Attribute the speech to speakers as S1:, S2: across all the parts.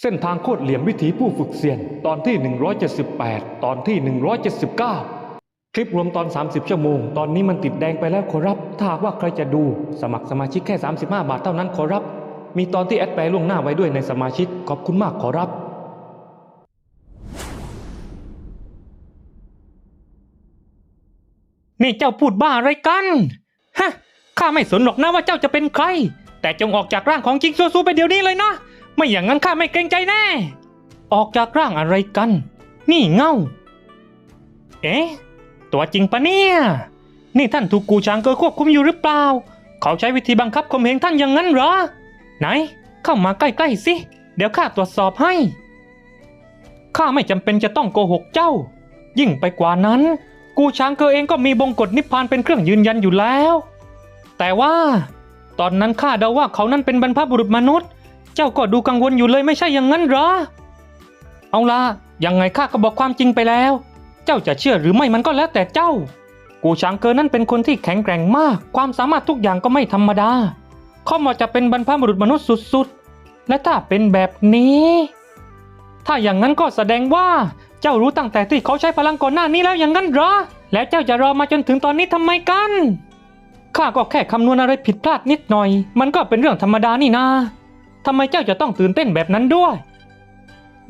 S1: เส้นทางโคตรเหลี่ยมวิถีผู้ฝึกเซียน ตอนที่ 178 ตอนที่ 179 คลิปรวมตอน 30 ชั่วโมง ตอนนี้มันติดแดงไปแล้วขอรับ ถ้าว่าใครจะดูสมัครสมาชิกแค่ 35 บาทเท่านั้นขอรับ มีตอนที่แอดแปรล่วงหน้าไว้ด้วยในสมาชิก ขอบคุณมากขอรับ นี่เจ้าพูดบ้าอะไรกัน ฮะ ข้าไม่สนหรอกนะว่าเจ้าจะเป็นใคร แต่จงออกจากร่างของจิงซูซูไปเดี๋ยวนี้เลยนะ ไม่อย่างนั้นข้าไม่เกรงใจแน่ ออกจากร่างอะไรกัน นี่เง่า เอ๊ะ ตัวจริงปะเนี่ย นี่ท่านถูกกูชางเกอควบคุมอยู่หรือเปล่า เขาใช้วิธีบังคับข่มเหงท่านอย่างนั้นเหรอ ไหน เข้ามาใกล้ๆสิ เดี๋ยวข้าตรวจสอบให้ ข้าไม่จำเป็นจะต้องโกหกเจ้า ยิ่งไปกว่านั้น กูช้างเกอเองก็มีบงกฎนิพพานเป็นเครื่องยืนยันอยู่แล้ว แต่ว่า ตอนนั้นข้าเดาว่าเขานั้นเป็นบรรพบุรุษมนุษย์ เจ้าก็ดูกังวลอยู่เลยไม่ใช่อย่างนั้นเหรอ เอาล่ะ ยังไงข้าก็บอกความจริงไปแล้ว เจ้าจะเชื่อหรือไม่มันก็แล้วแต่เจ้า กูช้างเกอนั้นเป็นคนที่แข็งแกร่งมาก ความสามารถทุกอย่างก็ไม่ธรรมดา เขามาจะเป็นบรรพบุรุษมนุษย์สุดๆ และถ้าเป็นแบบนี้ ถ้าอย่างนั้นก็แสดงว่าเจ้ารู้ตั้งแต่ที่เขาใช้พลังก่อนหน้านี้แล้วอย่างนั้นเหรอ แล้วเจ้าจะรอมาจนถึงตอนนี้ทำไมกันข้าก็แค่คำนวณอะไรผิดพลาดนิดหน่อย มันก็เป็นเรื่องธรรมดานี่นา ทำไมเจ้าจะต้องตื่นเต้นแบบนั้นด้วย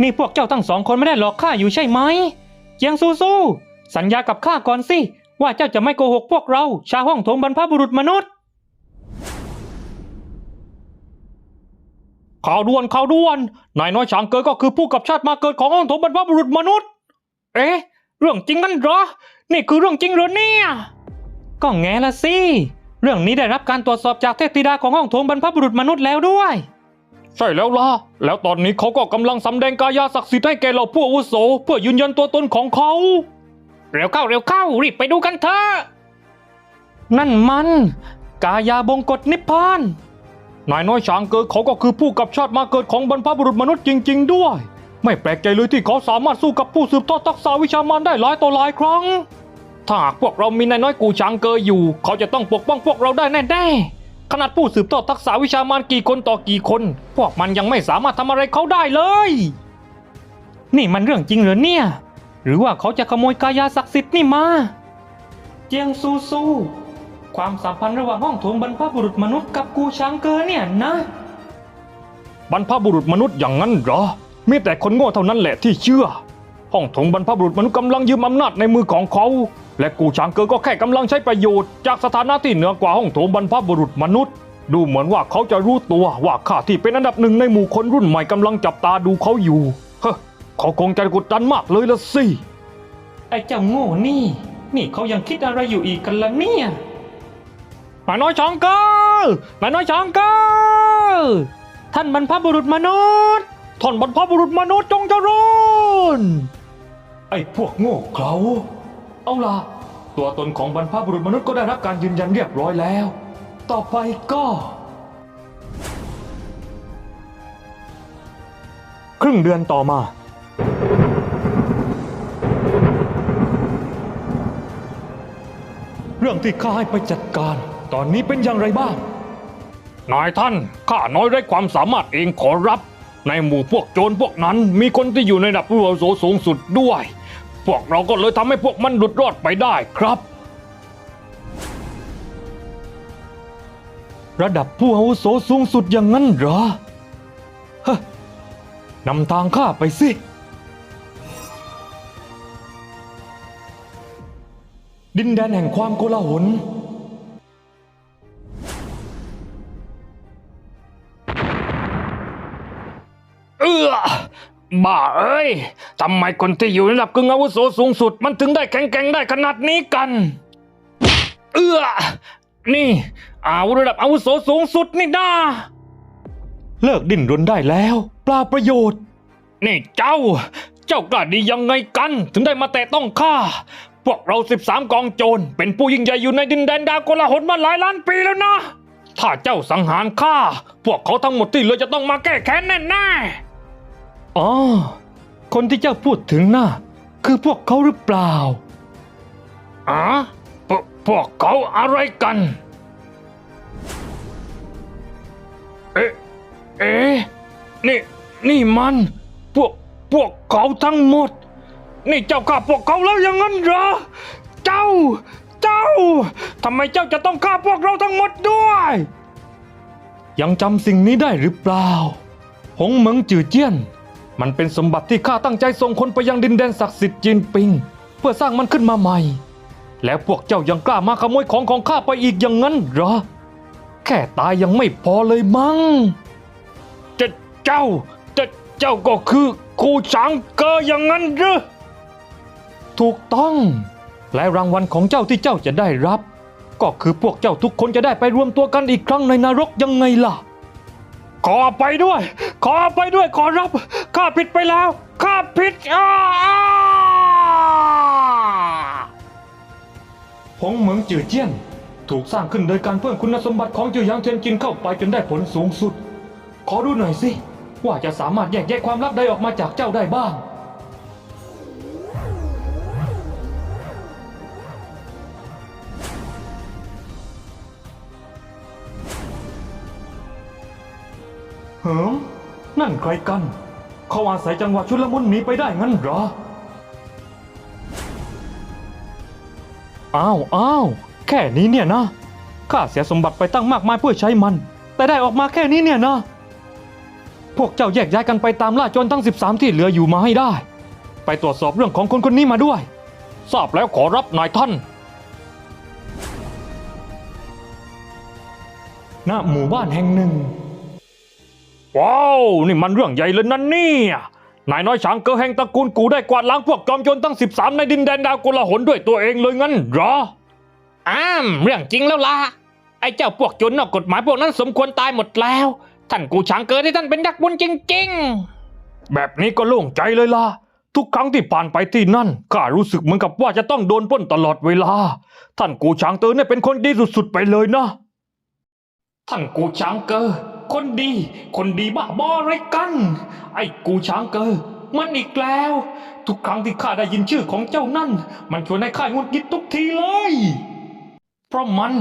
S1: นี่พวกเจ้าทั้งสองคนไม่ได้หลอกข้าอยู่ใช่ไหมเจียงซูซูสัญญากับข้าก่อนสิ ว่าเจ้าจะไม่โกหกพวกเรา ชาวห้องโถงบรรพบุรุษมนุษย์ ข่าวด่วนข่าวด่วน นายน้อยช้างเกิดก็คือผู้กับชาติมาเกิดของห้องโถงบรรพบุรุษมนุษย์ เอ๊ะ เรื่องจริงกันเหรอ นี่คือเรื่องจริงเหรอเนี่ย ก็แง่ละสิ เรื่องนี้ได้รับการตรวจสอบจากเทพธิดาของห้องโถงบรรพบุรุษมนุษย์แล้วด้วย ใช่แล้วล่ะ แล้วตอนนี้เขาก็กำลังสำแดงกายาศักดิ์สิทธิ์ให้แก่เราผู้อาวุโสเพื่อยืนยันตัวตนของเขา เร็วเข้าเร็วเข้ารีบไปดูกันเถอะนั่นมัน กายาบงกฎนิพพาน นายน้อยช้างเกิดเขาก็คือผู้กับชาติมาเกิดของบรรพบุรุษมนุษย์จริง ๆ ด้วย ไม่แปลกใจเลยที่เขาสามารถสู้กับผู้สืบทอดทักษะวิชามารได้หลายต่อหลายครั้ง ถ้าหากพวกเรามีนายน้อยกูช้างเกออยู่ เขาจะต้องปกป้องพวกเราได้แน่ๆ ขนาดผู้สืบทอดทักษะวิชามารกี่คนต่อกี่คน พวกมันยังไม่สามารถทำอะไรเขาได้เลย นี่มันเรื่องจริงเหรอเนี่ย หรือว่าเขาจะขโมยกายาศักดิ์สิทธิ์นี่มา เจียงซูซู ความสัมพันธ์ระหว่างห้องโถงบรรพบุรุษมนุษย์กับกูช้างเกอเนี่ยนะ บรรพบุรุษมนุษย์อย่างนั้นเหรอ มีแต่คนโง่เท่านั้นแหละที่เชื่อ ห้องโถงบรรพบุรุษมนุษย์กำลังยืมอำนาจในมือของเขา และกูช้างเกอก็แค่กำลังใช้ประโยชน์จากสถานะที่เหนือกว่าห้องโถงบรรพบุรุษมนุษย์ ดูเหมือนว่าเขาจะรู้ตัวว่าข้าที่เป็นอันดับหนึ่งในหมู่คนรุ่นใหม่กำลังจับตาดูเขาอยู่เฮ้อเขาคงจะกดดันมากเลยละสิไอ้เจ้าโง่นี่ นี่เขายังคิดอะไรอยู่อีกกันละเนี่ยนายน้อยช้างเกอนายน้อยช้างเกอท่านบรรพบุรุษมนุษย์ท่านบรรพบุรุษมนุษย์จงเจริญไอ้พวกโง่เขลา เอาล่ะ ตัวตนของบรรพบุรุษมนุษย์ก็ได้รับการยืนยันเรียบร้อยแล้ว ต่อไปก็ ครึ่งเดือนต่อมา เรื่องที่ข้าให้ไปจัดการ ตอนนี้เป็นอย่างไรบ้าง นายท่าน ข้าน้อยไร้ความสามารถเองขอรับ ในหมู่พวกโจรพวกนั้นมีคนที่อยู่ในระดับผู้อาวุโสสูงสุดด้วย พวกเราก็เลยทำให้พวกมันหลุดรอดไปได้ครับ ระดับผู้อาวุโสสูงสุดอย่างนั้นเหรอ ฮะนำทางข้าไปสิ ดินแดนแห่งความโกลาหลเออบ้าเอ้ย ทำไมคนที่อยู่ในระดับกึ่งอาวุโสสูงสุด มันถึงได้แข็งแกร่งได้ขนาดนี้กัน เออนี่ อาวุธระดับอาวุโสสูงสุดนี่นาเลิกดิ้นรนได้แล้วเปล่าประโยชน์ นี่เจ้า เจ้ากล้าดียังไงกัน ถึงได้มาแตะต้องข้า พวกเราสิบสามกองโจร เป็นผู้ยิ่งใหญ่อยู่ในดินแดนดาวโกลาหลมาหลายล้านปีแล้วนะ ถ้าเจ้าสังหารข้า พวกเขาทั้งหมดที่เหลือจะต้องมาแก้แค้นแน่ๆอ๋อ คนที่เจ้าพูดถึงน่ะคือพวกเขาหรือเปล่าอ๋อพวกพวกเขาอะไรกัน เอ๊ะ เอ๊ะ นี่ นี่มัน พวก พวกเขาทั้งหมด นี่เจ้าฆ่าพวกเขาแล้วอย่างนั้นเหรอ เจ้า เจ้า ทำไมเจ้าจะต้องฆ่าพวกเราทั้งหมดด้วย ยังจำสิ่งนี้ได้หรือเปล่า หงเหมิงจือเจี้ยน มันเป็นสมบัติที่ข้าตั้งใจส่งคนไปยังดินแดนศักดิ์สิทธิ์จีนปิง เพื่อสร้างมันขึ้นมาใหม่ แล้วพวกเจ้ายังกล้ามาขโมยของของข้าไปอีกอย่างนั้นเหรอ แค่ตายยังไม่พอเลยมั้งจะเจ้าจะเจ้าก็คือกูช้างเกออย่างนั้นหรือถูกต้อง และรางวัลของเจ้าที่เจ้าจะได้รับ ก็คือพวกเจ้าทุกคนจะได้ไปรวมตัวกันอีกครั้งในนรกยังไงล่ะ ขอไปด้วย ขอไปด้วยขอรับ ข้าผิดไปแล้ว ข้าผิดอ้าหงเหมืองจือเจี้ยน ถูกสร้างขึ้นโดยการเพิ่มคุณสมบัติของจือหยางเทียนจินเข้าไปจนได้ผลสูงสุด ขอดูหน่อยสิ ว่าจะสามารถแยกแยะความลับใดออกมาจากเจ้าได้บ้าง นั่นใครกัน เขาอาศัยจังหวะชุลมุนหนีไปได้งั้นเหรอ อ้าวอ้าวแค่นี้เนี่ยนะ ข้าเสียสมบัติไปตั้งมากมายเพื่อใช้มัน แต่ได้ออกมาแค่นี้เนี่ยนะ พวกเจ้าแยกย้ายกันไปตามล่าโจนทั้ง 13 ที่เหลืออยู่มาให้ได้ ไปตรวจสอบเรื่องของคนคนนี้มาด้วย ทราบแล้วขอรับนายท่านณหมู่บ้านแห่งหนึ่ง ว้าว นี่มันเรื่องใหญ่เลยนั่นเนี่ยนายน้อยช้างเกอแห่งตระกูลกูได้กวาดล้างพวกจอมโจรตั้ง 13 ในดินแดนดาวกุลหนด้วยตัวเองเลยงั้นเหรอ อ้าม เรื่องจริงแล้วล่ะ ไอ้เจ้าพวกโจรนอกกฎหมายพวกนั้นสมควรตายหมดแล้ว ท่านกูช้างเกอที่ท่านเป็นนักบุญจริง ๆ แบบนี้ก็โล่งใจเลยล่ะ ทุกครั้งที่ผ่านไปที่นั่นข้ารู้สึกเหมือนกับว่าจะต้องโดนปล้นตลอดเวลา ท่านกูช้างเตอเนี่ยเป็นคนดีสุดๆไปเลยนะ ท่านกูช้างเกอ คนดี คนดีบ้าบอไรกัน ไอ้กูช้างเกอมันอีกแล้ว ทุกครั้งที่ข้าได้ยินชื่อของเจ้านั่น มันชวนให้ข้าหงุดหงิดทุกทีเลย เพราะมัน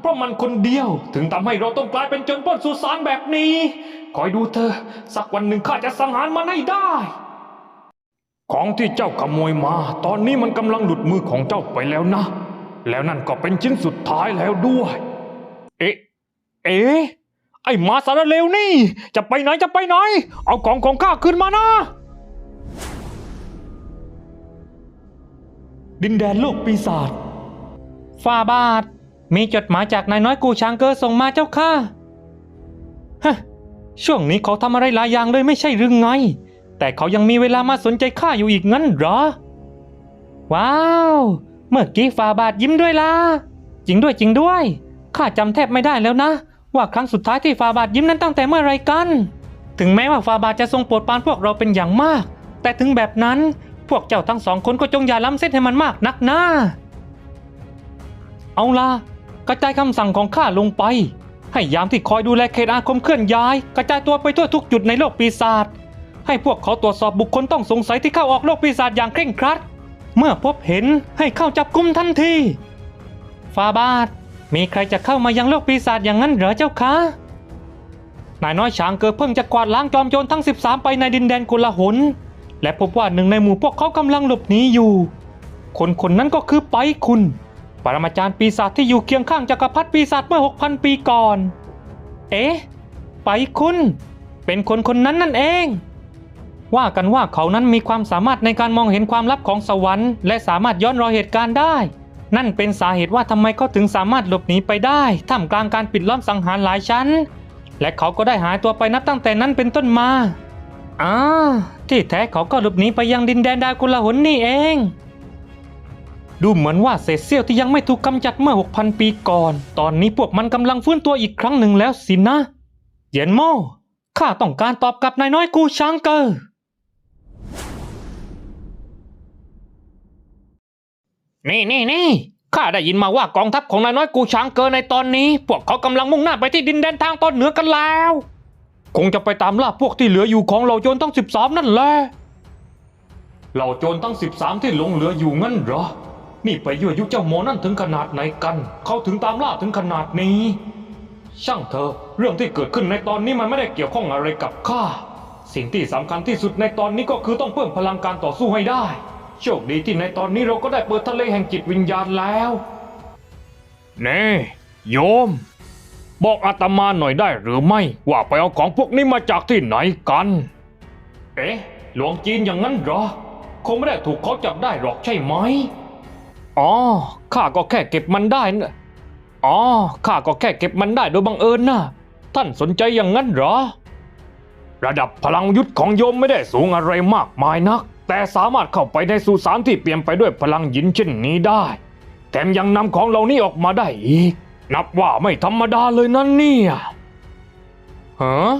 S1: เพราะมันคนเดียวถึงทำให้เราต้องกลายเป็นจนป้นสุสานแบบนี้ คอยดูเธอ สักวันหนึ่งข้าจะสังหารมันให้ได้ ของที่เจ้าขโมยมา ตอนนี้มันกำลังหลุดมือของเจ้าไปแล้วนะ แล้วนั่นก็เป็นชิ้นสุดท้ายแล้วด้วย เอ๊ะ เอ๊ะ ไอ้มาสารเลวนี่ จะไปไหนจะไปไหน เอาของของข้าขึ้นมานะ ดินแดนโลกปีศาจฝ่าบาท มีจดหมายจากนายน้อยกูชางเกอร์ส่งมาเจ้าค่ะฮะช่วงนี้เขาทำอะไรหลายอย่างเลยไม่ใช่หรือไง แต่เขายังมีเวลามาสนใจข้าอยู่อีกงั้นเหรอ ว้าว เมื่อกี้ฝ่าบาทยิ้มด้วยล่ะ จริงด้วยจริงด้วย ข้าจำแทบไม่ได้แล้วนะ ว่าครั้งสุดท้ายที่ฝ่าบาทยิ้มนั้นตั้งแต่เมื่อไรกัน ถึงแม้ว่าฝ่าบาทจะทรงโปรดปรานพวกเราเป็นอย่างมาก แต่ถึงแบบนั้นพวกเจ้าทั้งสองคนก็จงอย่าล้ำเส้นให้มันมากนักนะเอาล่ะกระจายคำสั่งของข้าลงไป ให้ยามที่คอยดูแลเขตอาคมเคลื่อนย้าย กระจายตัวไปทั่วทุกจุดในโลกปีศาจให้พวกเขาตรวจสอบบุคคลต้องสงสัยที่เข้าออกโลกปีศาจอย่างเคร่งครัด เมื่อพบเห็นให้เข้าจับกุมทันทีฟาบาท มีใครจะเข้ามายังโลกปีศาจอย่างนั้นเหรอเจ้าคะนายน้อยช้างเกิดเพิ่งจะกวาดล้างจอมโจรทั้ง 13 ไปในดินแดนกุลหน และพบว่าหนึ่งในหมู่พวกเขากำลังหลบหนีอยู่ คนคนนั้นก็คือไปคุณ ปรมาจารย์ปีศาจที่อยู่เคียงข้างจักรพรรดิปีศาจเมื่อ 6,000 ปีก่อน เอ๊ะ ไปคุณ เป็นคนคนนั้นนั่นเอง ว่ากันว่าเขานั้นมีความสามารถในการมองเห็นความลับของสวรรค์ และสามารถย้อนรอยเหตุการณ์ได้ นั่นเป็นสาเหตุว่าทำไมเขาถึงสามารถหลบหนีไปได้ท่ามกลางการปิดล้อมสังหารหลายชั้น และเขาก็ได้หายตัวไปนับตั้งแต่นั้นเป็นต้นมาอ่าที่แท้เขาก็หลบหนีไปยังดินแดนดาวกุลหนนี่เอง ดูเหมือนว่าเศษเสี้ยวที่ยังไม่ถูกกำจัดเมื่อ 6,000 ปีก่อน ตอนนี้พวกมันกำลังฟื้นตัวอีกครั้งหนึ่งแล้วสินะ เย็นโม่ข้าต้องการตอบกลับนายน้อยกูช้างเกอร์ นี่นี่นี่ข้าได้ยินมาว่ากองทัพของนายน้อยกูช้างเกอในตอนนี้ พวกเขากำลังมุ่งหน้าไปที่ดินแดนทางตอนเหนือกันแล้ว คงจะไปตามล่าพวกที่เหลืออยู่ของเหล่าโจรทั้ง 13 นั่นแหละเหล่าโจรทั้ง 13 ที่หลงเหลืออยู่งั้นเหรอ นี่ไปยั่วยุเจ้าหมอนั่นถึงขนาดไหนกัน เขาถึงตามล่าถึงขนาดนี้ ช่างเถอะเรื่องที่เกิดขึ้นในตอนนี้มันไม่ได้เกี่ยวข้องอะไรกับข้า สิ่งที่สำคัญที่สุดในตอนนี้ก็คือต้องเพิ่มพลังการต่อสู้ให้ได้ โชคดีที่ในตอนนี้เราก็ได้เปิดทะเลแห่งจิตวิญญาณแล้วเน่โยม บอกอาตมาหน่อยได้หรือไม่ ว่าไปเอาของพวกนี้มาจากที่ไหนกัน เอ๊ะ หลวงจีนอย่างนั้นเหรอ คงไม่ได้ถูกเขาจับได้หรอกใช่ไหมอ๋อข้าก็แค่เก็บมันได้นะอ๋อข้าก็แค่เก็บมันได้โดยบังเอิญนะท่านสนใจอย่างนั้นเหรอ ระดับพลังยุทธของโยมไม่ได้สูงอะไรมากมายนัก แต่สามารถเข้าไปในสุสานที่เปลี่ยนไปด้วยพลังหยินเช่นนี้ได้ แถมยังนำของเหล่านี้ออกมาได้อีก นับว่าไม่ธรรมดาเลยนั่นเนี่ยฮะ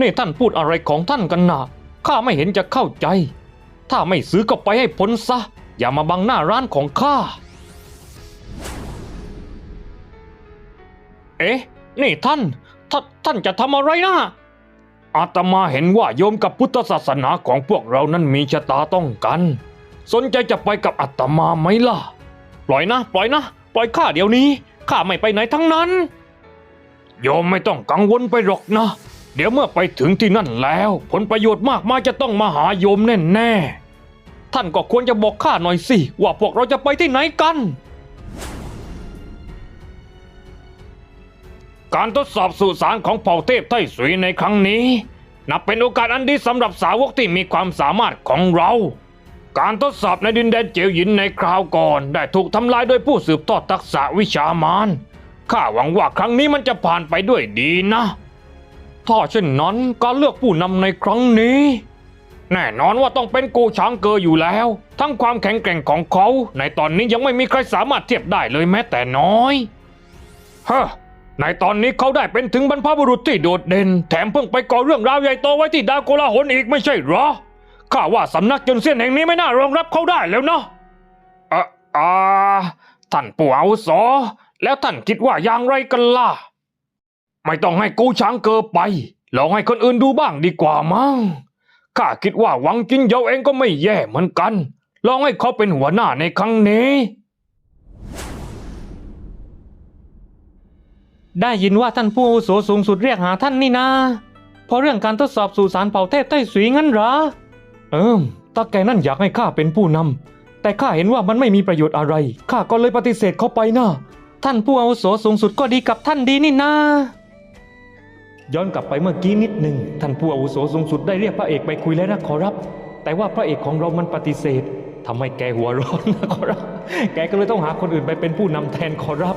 S1: นี่ท่านพูดอะไรของท่านกันนะข้าไม่เห็นจะเข้าใจ ถ้าไม่ซื้อก็ไปให้พ้นซะ อย่ามาบังหน้าร้านของข้า เอ๊ะ นี่ท่าน ท่านท่านจะทำอะไรนะ อาตมาเห็นว่าโยมกับพุทธศาสนาของพวกเรานั้นมีชะตาต้องกัน สนใจจะไปกับอาตมาไหมล่ะ ปล่อยนะ ปล่อยนะ ปล่อยข้าเดี๋ยวนี้ข้าไม่ไปไหนทั้งนั้น โยมไม่ต้องกังวลไปหรอกนะ เดี๋ยวเมื่อไปถึงที่นั่นแล้ว ผลประโยชน์มากมายจะต้องมาหาโยมแน่ๆท่านก็ควรจะบอกข้าหน่อยสิ ว่าพวกเราจะไปที่ไหนกัน การทดสอบสุสานของเผ่าเทพไต้สุยในครั้งนี้ นับเป็นโอกาสอันดีสำหรับสาวกที่มีความสามารถของเรา การทดสอบในดินแดนเจียวหยินในคราวก่อน ได้ถูกทำลายโดยผู้สืบทอดทักษะวิชามารข้าหวังว่าครั้งนี้มันจะผ่านไปด้วยดีนะ ถ้าเช่นนั้นการเลือกผู้นำในครั้งนี้ แน่นอนว่าต้องเป็นโกช้างเกออยู่แล้ว ทั้งความแข็งแกร่งของเขา ในตอนนี้ยังไม่มีใครสามารถเทียบได้เลยแม้แต่น้อย เฮ้อ ในตอนนี้เขาได้เป็นถึงบรรพบุรุษที่โดดเด่น แถมเพิ่งไปก่อเรื่องราวใหญ่โตไว้ที่ดาวโกลาหลอีกไม่ใช่เหรอ ข้าว่าสำนักจนเสี้ยนแห่งนี้ไม่น่ารองรับเขาได้แล้วเนาะอ่ออ่าท่านปู่อาวุโสแล้วท่านคิดว่าอย่างไรกันล่ะ ไม่ต้องให้กูช้างเกอไป ลองให้คนอื่นดูบ้างดีกว่ามั้ง ข้าคิดว่าหวังจินเยาเองก็ไม่แย่เหมือนกัน ลองให้เขาเป็นหัวหน้าในครั้งนี้ ได้ยินว่าท่านผู้อาวุโสสูงสุดเรียกหาท่านนี่นาเพราะเรื่องการทดสอบสู่สารเผ่าเทพใต้สุยงั้นเหรอ เอิมตาแกนั่นอยากให้ข้าเป็นผู้นำ แต่ข้าเห็นว่ามันไม่มีประโยชน์อะไร ข้าก็เลยปฏิเสธเขาไปนะท่านผู้อาวุโสสูงสุดก็ดีกับท่านดีนี่นาย้อนกลับไปเมื่อกี้นิดหนึ่งท่านผู้อาวุโสสูงสุดได้เรียกพระเอกไปคุยแล้วนะขอรับ แต่ว่าพระเอกของเรามันปฏิเสธทำให้แกหัวร้อนนะขอรับ แกก็เลยต้องหาคนอื่นไปเป็นผู้นำแทนขอรับ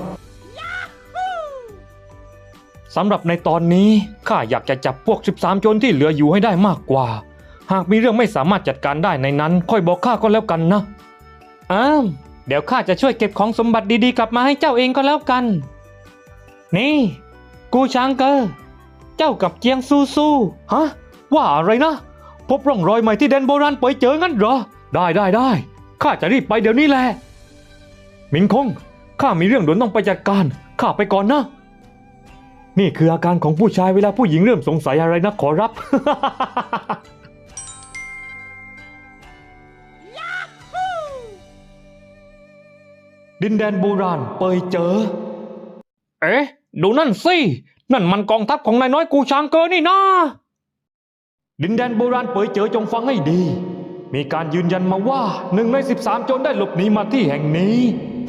S1: สำหรับในตอนนี้ข้าอยากจะจับพวก 13 โจรที่เหลืออยู่ให้ได้มากกว่า หากมีเรื่องไม่สามารถจัดการได้ในนั้น ค่อยบอกข้าก็แล้วกันนะอ้าวเดี๋ยวข้าจะช่วยเก็บของสมบัติดีๆ กลับมาให้เจ้าเองก็แล้วกัน นี่ กูช้างเกอร์เจ้ากับเจียงซูซูฮะว่าอะไรนะ พบร่องรอยใหม่ที่แดนโบราณเปเจองั้นเหรอ ได้ได้ได้ข้าจะรีบไปเดี๋ยวนี้แหละมินคงข้ามีเรื่องด่วนต้องไปจัดการข้าไปก่อนนะ นี่คืออาการของผู้ชายเวลาผู้หญิงเริ่มสงสัยอะไรนะขอรับ ดินแดนโบราณเปยเจอ เอ๊ะ ดูนั่นสิ นั่นมันกองทัพของนายน้อยกูชางเกอนี่นะ ดินแดนโบราณเปยเจอจงฟังให้ดี มีการยืนยันมาว่าหนึ่งใน 13 โจรได้หลบหนีมาที่แห่งนี้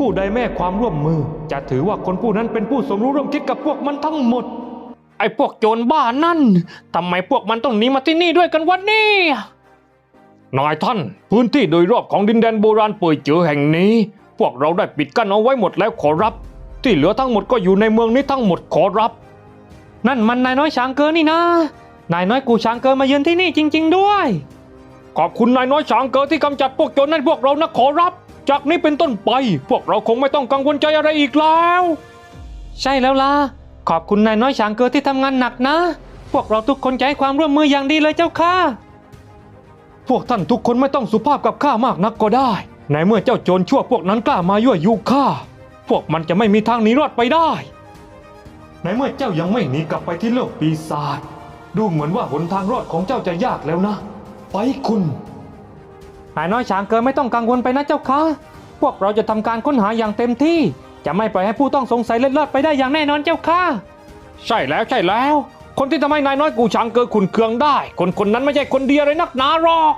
S1: ผู้ใดแม่ความร่วมมือ จะถือว่าคนผู้นั้นเป็นผู้สมรู้ร่วมคิดกับพวกมันทั้งหมด ไอ้พวกโจรบ้านั่นทำไมพวกมันต้องหนีมาที่นี่ด้วยกันวันนี้นายท่าน พื้นที่โดยรอบของดินแดนโบราณเปยเจอแห่งนี้ พวกเราได้ปิดกั้นเอาไว้หมดแล้วขอรับ ที่เหลือทั้งหมดก็อยู่ในเมืองนี้ทั้งหมดขอรับ นั่นมันนายน้อยช้างเกินนี่นะ นายน้อยกูช้างเกินมาเยือนที่นี่จริง ๆ ด้วย ขอบคุณนายน้อยช้างเกินที่กำจัดพวกโจรนั่นพวกเรานะขอรับ จากนี้เป็นต้นไป พวกเราคงไม่ต้องกังวลใจอะไรอีกแล้ว ใช่แล้วล่ะ ขอบคุณนายน้อยช้างเกินที่ทำงานหนักนะ พวกเราทุกคนจะให้ความร่วมมืออย่างดีเลยเจ้าค่ะ พวกท่านทุกคนไม่ต้องสุภาพกับข้ามากนักก็ได้ ในเมื่อเจ้าโจรชั่วพวกนั้นกล้ามายั่วยุข้า พวกมันจะไม่มีทางหนีรอดไปได้ ในเมื่อเจ้ายังไม่หนีกลับไปที่โลกปีศาจ ดูเหมือนว่าหนทางรอดของเจ้าจะยากแล้วนะ ไปคุณ นายน้อยช้างเกินไม่ต้องกังวลไปนะเจ้าค่ะพวกเราจะทำการค้นหาอย่างเต็มที่ จะไม่ปล่อยให้ผู้ต้องสงสัยเล็ดลอดไปได้อย่างแน่นอนเจ้าค่ะใช่แล้วใช่แล้ว คนที่ทำให้นายน้อยกูช้างเกอขุนเคืองได้ คนคนนั้นไม่ใช่คนเดียวเลยนักหนาหรอก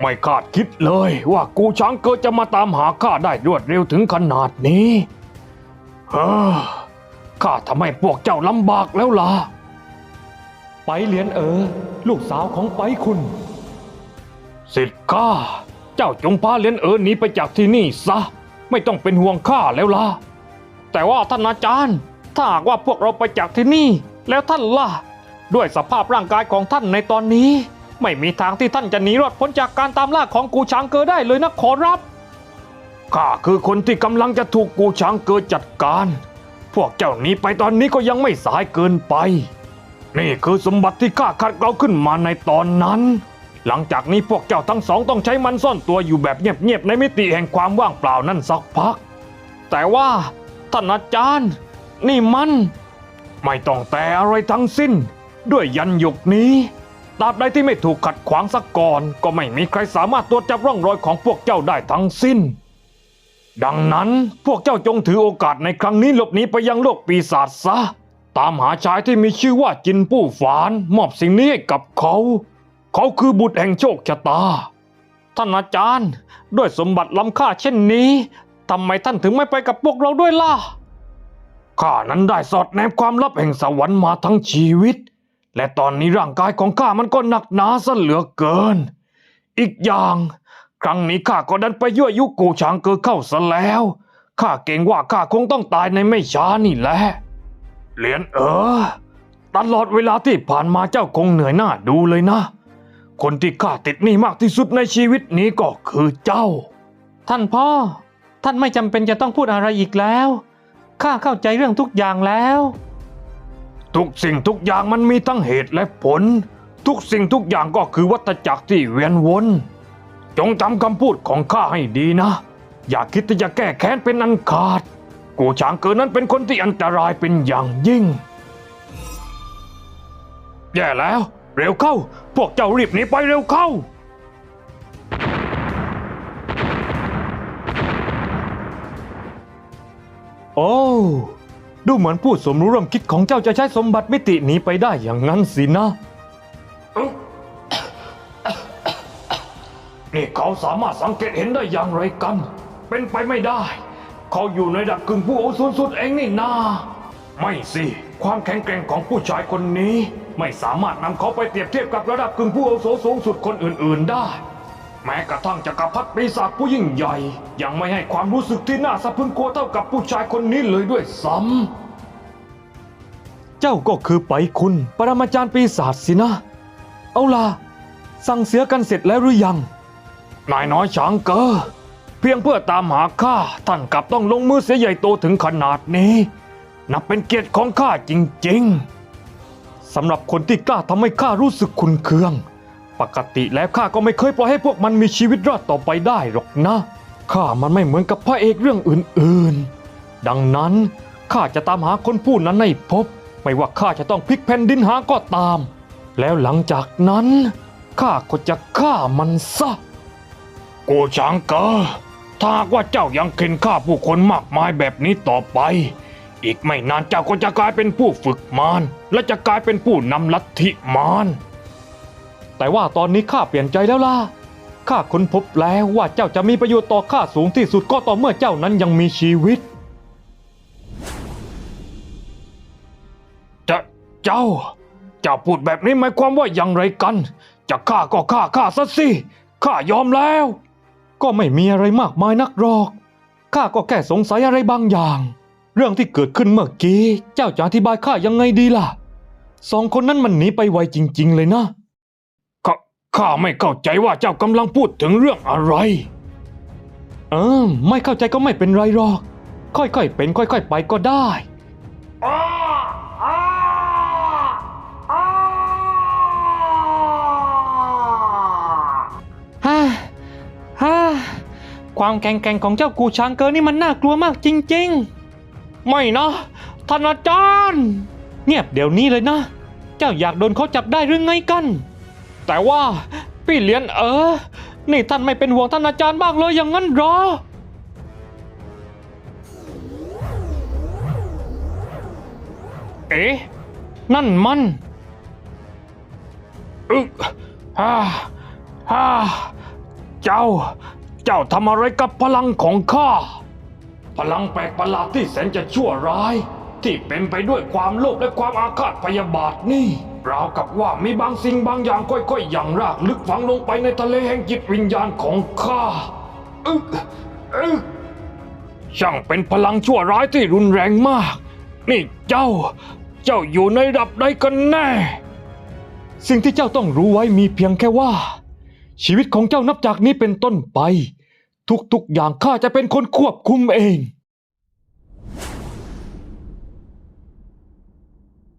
S1: ไม่คาดคิดเลยว่ากูช้างเกอจะมาตามหาข้าได้รวดเร็วถึงขนาดนี้เฮ้อข้าทำให้พวกเจ้าลำบากแล้วล่ะ ไปเหรียญเออ ลูกสาวของไปคุณ สิทธิ์ข้าเจ้าจงพาเหรียญเออหนีไปจากที่นี่ซะ ไม่ต้องเป็นห่วงข้าแล้วล่ะ แต่ว่าท่านอาจารย์ ถ้าหากว่าพวกเราไปจากที่นี่ แล้วท่านล่ะ ด้วยสภาพร่างกายของท่านในตอนนี้ ไม่มีทางที่ท่านจะหนีรอดพ้นจากการตามล่าของกูช้างเกอได้เลยนะขอรับข้าคือคนที่กำลังจะถูกกูช้างเกอจัดการ พวกเจ้าหนีไปตอนนี้ก็ยังไม่สายเกินไป นี่คือสมบัติที่ข้าคัดเราขึ้นมาในตอนนั้น หลังจากนี้พวกเจ้าทั้งสองต้องใช้มันซ่อนตัวอยู่แบบเงียบๆในมิติแห่งความว่างเปล่านั่นสักพัก แต่ว่าท่านอาจารย์ นี่มัน ไม่ต้องแต่อะไรทั้งสิ้น ด้วยยันหยกนี้ตราบใดที่ไม่ถูกขัดขวางสักก่อน ก็ไม่มีใครสามารถตรวจจับร่องรอยของพวกเจ้าได้ทั้งสิ้น ดังนั้นพวกเจ้าจงถือโอกาสในครั้งนี้หลบหนีไปยังโลกปีศาจซะ ตามหาชายที่มีชื่อว่าจินปู้ฝาน มอบสิ่งนี้ให้กับเขา เขาคือบุตรแห่งโชคชะตา ท่านอาจารย์ ด้วยสมบัติล้ำค่าเช่นนี้ทำไมท่านถึงไม่ไปกับพวกเราด้วยล่ะ ข้านั้นได้สอดแนมความลับแห่งสวรรค์มาทั้งชีวิต และตอนนี้ร่างกายของข้ามันก็หนักหนาซะเหลือเกิน อีกอย่าง ครั้งนี้ข้าก็ดันไปยั่วยุกูช้างเกอเข้าซะแล้ว ข้าเกรงว่าข้าคงต้องตายในไม่ช้านี่แหละ เหรียญเออ ตลอดเวลาที่ผ่านมาเจ้าคงเหนื่อยหน้าดูเลยนะ คนที่ข้าติดหนี้มากที่สุดในชีวิตนี้ก็คือเจ้า ท่านพ่อ ท่านไม่จำเป็นจะต้องพูดอะไรอีกแล้ว ข้าเข้าใจเรื่องทุกอย่างแล้ว ทุกสิ่งทุกอย่างมันมีทั้งเหตุและผล ทุกสิ่งทุกอย่างก็คือวัฏจักรที่เวียนวนจงจำคำพูดของข้าให้ดีนะ อย่าคิดที่จะแก้แค้นเป็นอันขาด กูช้างเกินนั้นเป็นคนที่อันตรายเป็นอย่างยิ่ง แย่แล้ว เร็วเข้า พวกเจ้ารีบหนีไปเร็วเข้า โอ้ ดูเหมือนผู้สมรู้ร่วมคิดของเจ้าจะใช้สมบัติมิติหนีไปได้อย่างนั้นสินะ นี่เขาสามารถสังเกตเห็นได้อย่างไรกัน เป็นไปไม่ได้ เขาอยู่ในดับกึ่งผู้อาวุโสสูงสุดเองนี่นา ไม่สิ ความแข็งแกร่งของผู้ชายคนนี้ ไม่สามารถนำเขาไปเปรียบเทียบกับระดับกึ่งผู้อาวุโสสูงสุดคนอื่น ๆได้ แม้กระทั่งจักรพรรดิปีศาจผู้ยิ่งใหญ่ ยังไม่ให้ความรู้สึกที่น่าสะพรึงกลัวเท่ากับผู้ชายคนนี้เลยด้วยซ้ำเจ้าก็คือไปคุณ ปรมาจารย์ปีศาจสินะ เอาล่ะ สั่งเสียกันเสร็จแล้วหรือยัง นายน้อยช้างเกอเพียงเพื่อตามหาข้าท่านกลับต้องลงมือเสียใหญ่โตถึงขนาดนี้ นับเป็นเกียรติของข้าจริง ๆ สำหรับคนที่กล้าทำให้ข้ารู้สึกขุนเคือง ปกติแล้วข้าก็ไม่เคยปล่อยให้พวกมันมีชีวิตรอดต่อไปได้หรอกนะข้ามันไม่เหมือนกับพระเอกเรื่องอื่นๆ ดังนั้นข้าจะตามหาคนผู้นั้นให้พบ ไม่ว่าข้าจะต้องพลิกแผ่นดินหาก็ตาม แล้วหลังจากนั้นข้าก็จะฆ่ามันซะ โกช้างเกอถ้าหากว่าเจ้ายังเข็นฆ่าผู้คนมากมายแบบนี้ต่อไป อีกไม่นานเจ้าก็จะกลายเป็นผู้ฝึกมารและจะกลายเป็นผู้นำลัทธิมารแต่ว่าตอนนี้ข้าเปลี่ยนใจแล้วล่ะข้าค้นพบแล้วว่าเจ้าจะมีประโยชน์ต่อข้าสูงที่สุดก็ต่อเมื่อเจ้านั้นยังมีชีวิต จะเจ้า เจ้าพูดแบบนี้หมายความว่าอย่างไรกัน จะฆ่าก็ฆ่าฆ่าซะสิข้ายอมแล้ว ก็ไม่มีอะไรมากมายนักหรอกข้าก็แค่สงสัยอะไรบางอย่าง เรื่องที่เกิดขึ้นเมื่อกี้ เจ้าจะอธิบายข้ายังไงดีล่ะ สองคนนั้นมันหนีไปไวจริง ๆ เลยนะ ข้าข้าไม่เข้าใจว่าเจ้ากำลังพูดถึงเรื่องอะไร เออไม่เข้าใจก็ไม่เป็นไรหรอก ค่อยๆเป็น ค่อย ๆ ไปก็ได้ ฮ่าฮ่าความแข็งแกร่งของเจ้ากูช้างเกินนี่มันน่ากลัวมากจริง ๆ ไม่นะท่านอาจารย์ เงียบเดี๋ยวนี้เลยนะ เจ้าอยากโดนเขาจับได้หรือไงกัน แต่ว่าพี่เลี้ยนเออ นี่ท่านไม่เป็นห่วงท่านอาจารย์บ้างเลยอย่างนั้นหรอ เอ๊ะ นั่นมันอึฮ่าฮ่าเจ้า เจ้าทำอะไรกับพลังของข้า พลังแปลกประหลาดที่แสนจะชั่วร้าย ที่เป็นไปด้วยความโลภและความอาฆาตพยาบาทนี่ราวกับว่ามีบางสิ่งบางอย่างค่อยๆอย่างรากลึกฝังลงไปในทะเลแห่งจิตวิญญาณของข้าอึกอึกช่างเป็นพลังชั่วร้ายที่รุนแรงมาก นี่เจ้า เจ้าอยู่ในระดับใดกันแน่ สิ่งที่เจ้าต้องรู้ไว้มีเพียงแค่ว่า ชีวิตของเจ้านับจากนี้เป็นต้นไป ทุกๆอย่างข้าจะเป็นคนควบคุมเอง